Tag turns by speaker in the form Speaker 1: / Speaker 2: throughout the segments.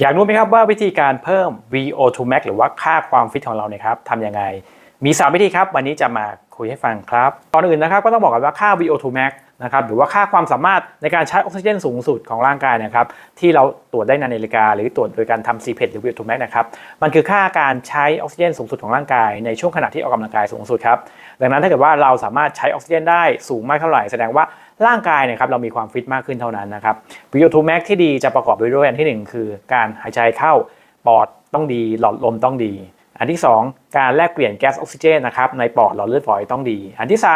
Speaker 1: อยากรู้ไหมครับว่าวิธีการเพิ่ม VO2 max หรือว่าค่าความฟิตของเราเนี่ยครับทำยังไง มี 3 วิธีครับ วันนี้จะมาคุยให้ฟังครับก่อนอื่นนะครับก็ต้องบอกกันว่าค่า VO2 max นะครับหรือว่าค่าความสามารถในการใช้ออกซิเจนสูงสุดของร่างกายนะครับที่เราตรวจได้ในนาฬิกา หรือตรวจโดยการทำ CPET หรือ VO2 max นะครับมันคือค่าการใช้ออกซิเจนสูงสุดของร่างกาย ในช่วงขณะที่ออกกำลังกายสูงสุดครับดังนั้นถ้าเกิดว่าเราสามารถใช้ออกซิเจนได้สูงมากเท่าไหร่แสดงว่าร่างกายเนี่ยครับเรามีความฟิตมากขึ้นเท่านั้นนะครับ VO2 max ที่ดีจะประกอบด้วยด้วยอันที่หนึ่งคือการหายใจเข้าปอดต้องดีหลอดลมต้องดี อันที่ 2 การแลกเปลี่ยนแก๊สออกซิเจนนะครับในปอดหลอดเลือดฝอยต้องดี อันที่ 3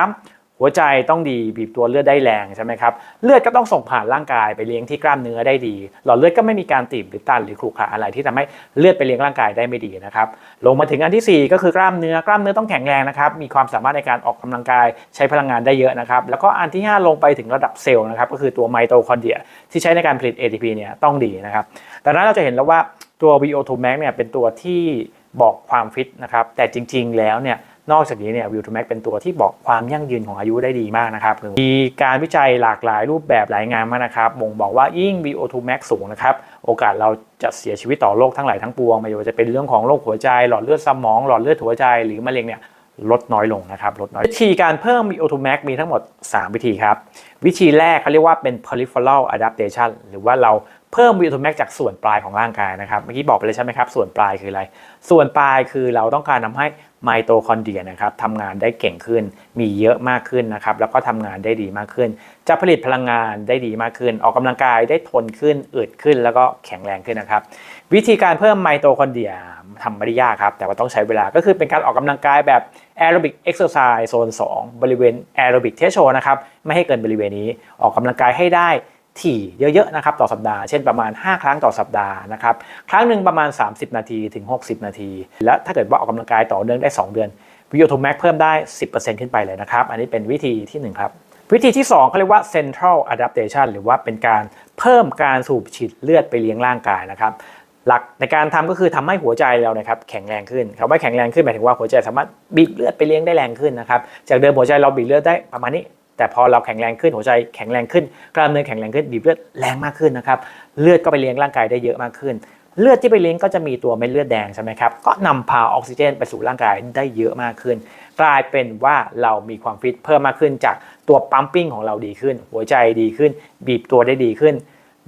Speaker 1: หัวใจต้องดีบีบตัวเลือดได้แรงใช่ไหมครับเลือดก็ต้องส่งผ่านร่างกายไปเลี้ยงที่กล้ามเนื้อได้ดี หลอดเลือดก็ไม่มีการตีบหรือตันหรือขรุขระอะไรที่ทำให้เลือดไปเลี้ยงร่างกายได้ไม่ดีนะครับลงมาถึงอันที่ 4 ก็คือกล้ามเนื้อกล้ามเนื้อต้องแข็งแรงนะครับมีความสามารถในการออกกำลังกายใช้พลังงานได้เยอะนะครับแล้วก็อันที่ 5 ลงไปถึงระดับเซลล์นะครับก็คือตัวไมโตคอนเดรียที่ใช้ในการผลิต ATP เนี่ยต้องดีนะครับดังนั้นเราจะเห็นแล้วว่าตัว VO2 max เนี่ยเป็นตัวที่ บอกความฟิตนะครับแต่จริง ๆ แล้วเนี่ยนอกจากนี้เนี่ย VO2 max เป็นตัวที่บอกความยั่งยืนของอายุได้ดีมากนะครับมีการวิจัยหลากหลายรูปแบบหลายงานมากนะครับบ่งบอกว่ายิ่ง VO2 max สูงนะครับโอกาสเราจะเสียชีวิตต่อโรคทั้งหลายทั้งปวงไม่ว่าจะเป็นเรื่องของโรคหัวใจ หลอดเลือดสมอง หลอดเลือดหัวใจหรือมะเร็งเนี่ยลดน้อยลงนะครับลดน้อยวิธีการเพิ่ม VO2 max มีทั้งหมด 3 วิธีครับ วิธีแรกเขาเรียกว่าเป็น peripheral adaptation หรือว่าเรา เพิ่ม VO2 max จากส่วนปลายของร่างกายนะครับเมื่อกี้บอกไปเลยใช่ไหมครับ ส่วนปลายคืออะไร ส่วนปลายคือเราต้องการทำให้ไมโตคอนเดรียนะครับทำงานได้เก่งขึ้น มีเยอะมากขึ้นนะครับแล้วก็ทำงานได้ดีมากขึ้น จะผลิตพลังงานได้ดีมากขึ้น ออกกำลังกายได้ทนขึ้นอึดขึ้น แล้วก็แข็งแรงขึ้นนะครับ วิธีการเพิ่มไมโตคอนเดรียทำไม่ได้ยากครับ แต่ว่าต้องใช้เวลาก็คือเป็นการออกกำลังกายแบบแอโรบิกเอ็กซ์ซอร์ซส์โซน2 บริเวณแอโรบิกเทสโชนะครับไม่ให้เกินบริเวณนี้ออกกำลังกายให้ได้ ถี่เยอะๆนะครับต่อสัปดาห์เช่นประมาณ 5 ครั้งต่อสัปดาห์นะครับครั้งหนึ่งประมาณ 30 นาทีถึง 60 นาที และถ้าเกิดว่าออกกำลังกายต่อเนื่องได้ 2 เดือนวิโอทูแม็กเพิ่มได้ 10%ขึ้นไปเลยนะครับอันนี้เป็นวิธีที่ 1 ครับ วิธีที่ 2เขาเรียกว่า central adaptation หรือว่าเป็นการเพิ่มการสูบฉีดเลือดไปเลี้ยงร่างกายนะครับหลักในการทำก็คือทำให้หัวใจเรานะครับแข็งแรงขึ้นคำว่าแข็งแรงขึ้นหมายถึงว่าหัวใจสามารถบีบเลือดไปเลี้ยงได้แรงขึ้นนะครับจากเดิมหัวใจเราบีบเลือดได้ประมาณนี้ แต่พอเราแข็งแรงขึ้นหัวใจแข็งแรงขึ้น กล้ามเนื้อแข็งแรงขึ้นบีบเลือดแรงมากขึ้นนะครับเลือดก็ไปเลี้ยงร่างกายได้เยอะมากขึ้น เลือดที่ไปเลี้ยงก็จะมีตัวเม็ดเลือดแดงใช่ไหมครับก็นำพาออกซิเจนไปสู่ร่างกายได้เยอะมากขึ้น กลายเป็นว่าเรามีความฟิตเพิ่มมากขึ้นจากตัวปั๊มปิ้งของเราดีขึ้น หัวใจดีขึ้น บีบตัวได้ดีขึ้น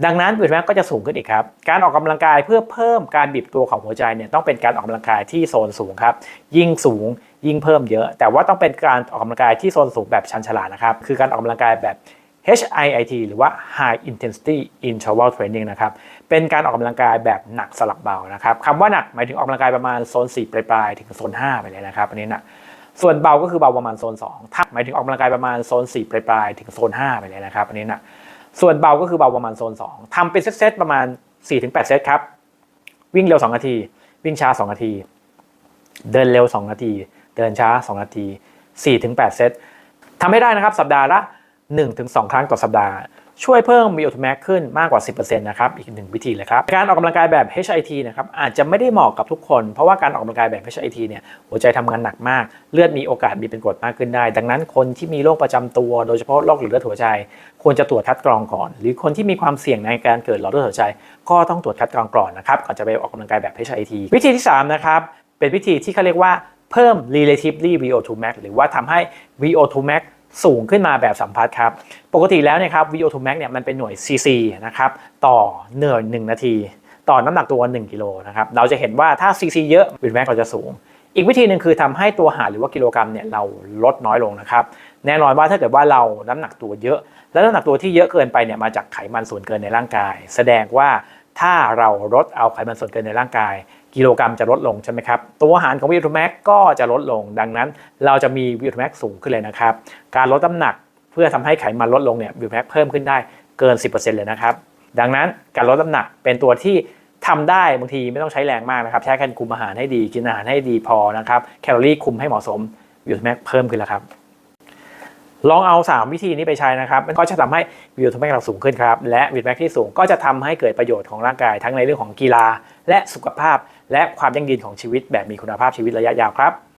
Speaker 1: ดังนั้นบีบแม็กก็จะสูงขึ้นอีกครับการออกกำลังกายเพื่อเพิ่มการบีบตัวของหัวใจเนี่ยต้องเป็นการออกกำลังกายที่โซนสูงครับยิ่งสูง ยิ่งเพิ่มเยอะ แต่ว่าต้องเป็นการออกกำลังกายที่โซนสูงแบบชันฉลาดนะครับ คือการออกกำลังกายแบบ HIIT หรือว่า High Intensity Interval Training นะครับ เป็นการออกกำลังกายแบบหนักสลับเบานะครับคำว่าหนักหมายถึงออกกำลังกายประมาณโซน 4 ปลายๆ ถึงโซน 5 ไปเลยนะครับอันนี้หนักส่วนเบาก็คือเบาประมาณโซน 2 ถ้าหมายถึงออกกำลังกายประมาณโซน 4 ปลายๆ ถึงโซน 5 ไปเลยนะครับอันนี้หนักส่วนเบาก็คือเบาประมาณโซน 2ทำเป็นเซตๆประมาณ 4-8 เซตครับ วิ่งเร็ว 2 นาที วิ่งช้า 2 นาที เดินเร็ว 2 นาที เดินช้า 2 นาที 4-8 เซตทำให้ได้นะครับสัปดาห์ละ 1-2 ครั้งต่อสัปดาห์ ช่วยเพิ่ม VO2 max ขึ้นมากกว่า 10%นะครับ อีกหนึ่งวิธีเลยครับ การออกกำลังกายแบบ HIT นะครับอาจจะไม่ได้เหมาะกับทุกคน เพราะว่าการออกกำลังกายแบบ HIT เนี่ยหัวใจทำงานหนักมาก เลือดมีโอกาสมีเป็นกรดมากขึ้นได้ ดังนั้นคนที่มีโรคประจำตัว โดยเฉพาะโรคหลอดเลือดหัวใจ ควรจะตรวจคัดกรองก่อน หรือคนที่มีความเสี่ยงในการเกิดหลอดเลือดหัวใจ ก็ต้องตรวจคัดกรองก่อนนะครับก่อนจะไปออกกำลังกายแบบ HIT วิธีที่สามนะครับเป็นวิธีที่เขาเรียกว่า เพิ่ม relatively VO2 max หรือว่าทำให้ VO2 max สูงขึ้นมาแบบสัมพัทธ์ครับ ปกติแล้วเนี่ยครับ VO2 max เนี่ยมันเป็นหน่วย cc นะครับ ต่อเหนื่อย1นาที ต่อน้ำหนักตัว 1 กิโลนะครับ เราจะเห็นว่าถ้า cc เยอะ VO2 max เราจะสูง อีกวิธีหนึ่งคือทำให้ตัวหารหรือว่ากิโลกรัมเนี่ยเราลดน้อยลงนะครับ แน่นอนว่าถ้าเกิดว่าเราน้ำหนักตัวเยอะ แล้วน้ำหนักตัวที่เยอะเกินไปเนี่ยมาจากไขมันส่วนเกินในร่างกาย แสดงว่าถ้าเราลดเอาไขมันส่วนเกินในร่างกายกิโลกรัมจะลดลงใช่ไหมครับ ตัวอาหารของวิวทูแม็กก็จะลดลง ดังนั้น เราจะมีวิวทูแม็กสูงขึ้นเลยนะครับ การลดน้ำหนักเพื่อทำให้ไขมันลดลงเนี่ยวิวทูแม็กเพิ่มขึ้นได้เกิน 10%เลยนะครับ ดังนั้นการลดน้ำหนักเป็นตัวที่ทำได้บางทีไม่ต้องใช้แรงมากนะครับ ใช้การคุมอาหารให้ดี กินอาหารให้ดีพอนะครับ แคลอรี่คุมให้เหมาะสมวิวทูแม็กเพิ่มขึ้นแล้วครับ ลองเอา 3 วิธีนี้ไปใช้นะครับ มันก็จะทำให้วิวทูแม็กเราสูงขึ้นครับ และวิวแม็กที่สูงก็จะทำให้เกิดประโยชน์ของร่างกายทั้งในเรื่องของกีฬา และสุขภาพ และความยั่งยืนของชีวิตแบบมีคุณภาพชีวิตระยะยาวครับ